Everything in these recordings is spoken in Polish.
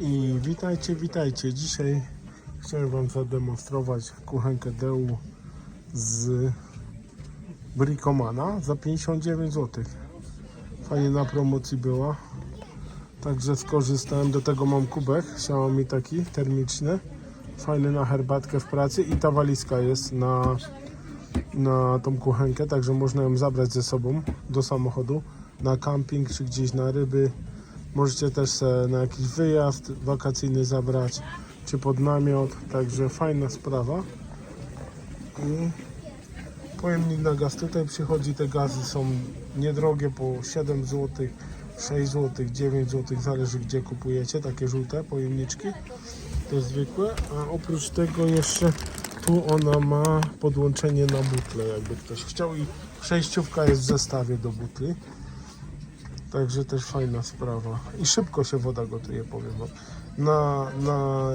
I witajcie, witajcie. Dzisiaj chciałem Wam zademonstrować kuchenkę Deu z Bricomana za 59 zł. Fajnie na promocji była. Także skorzystałem, do tego mam kubek Xiaomi taki termiczny. Fajny na herbatkę w pracy i ta walizka jest na, na tą kuchenkę, także można ją zabrać ze sobą do samochodu na camping czy gdzieś na ryby. Możecie też na jakiś wyjazd wakacyjny zabrać, czy pod namiot, także fajna sprawa. I pojemnik na gaz tutaj przychodzi, te gazy są niedrogie, po 7 zł, 6 zł, 9 zł, zależy gdzie kupujecie, takie żółte pojemniczki, te zwykłe, a oprócz tego jeszcze tu ona ma podłączenie na butlę, jakby ktoś chciał i przejściówka jest w zestawie do butli. Także też fajna sprawa. I szybko się woda gotuje, powiem wam. Na, na,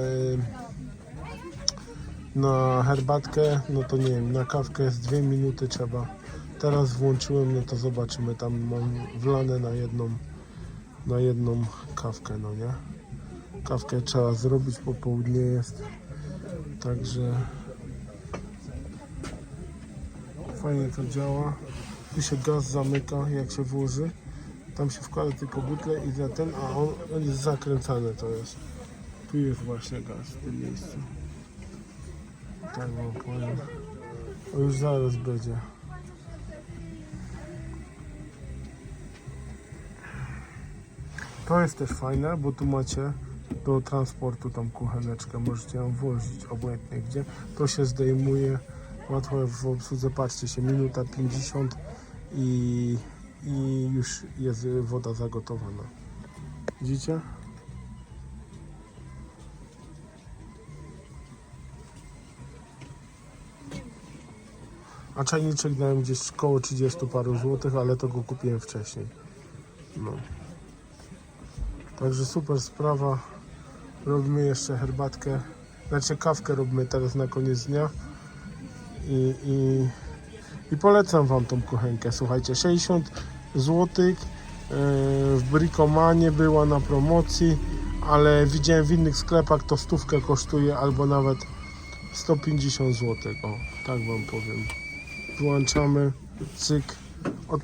na herbatkę, no to nie wiem, na kawkę z dwie minuty trzeba. Teraz włączyłem, no to zobaczymy. Tam mam wlane na jedną, na jedną kawkę, no nie? Kawkę trzeba zrobić, popołudnie jest. Także fajnie to działa. Tu się gaz zamyka, jak się włoży. Tam się wkłada tylko butlę i za ten, a on, on jest zakręcany to jest. Tu jest właśnie gaz w tym miejscu. Tak wam powiem. O już zaraz będzie. To jest też fajne, bo tu macie do transportu tą kucheneczkę, możecie ją włożyć obojętnie gdzie. To się zdejmuje, łatwo w obsłudze, patrzcie się, minuta 50 i, i już jest woda zagotowana. Widzicie? A czajniczek dałem gdzieś około 30 paru złotych, ale to go kupiłem wcześniej. No. Także super sprawa. Robimy jeszcze herbatkę. Znaczy kawkę robimy teraz na koniec dnia. I, i, i polecam Wam tą kuchenkę. Słuchajcie, 60 zł w Bricomanie była na promocji, ale widziałem w innych sklepach to stówkę kosztuje albo nawet 150 zł. O, tak Wam powiem. Włączamy, cyk, odpalamy.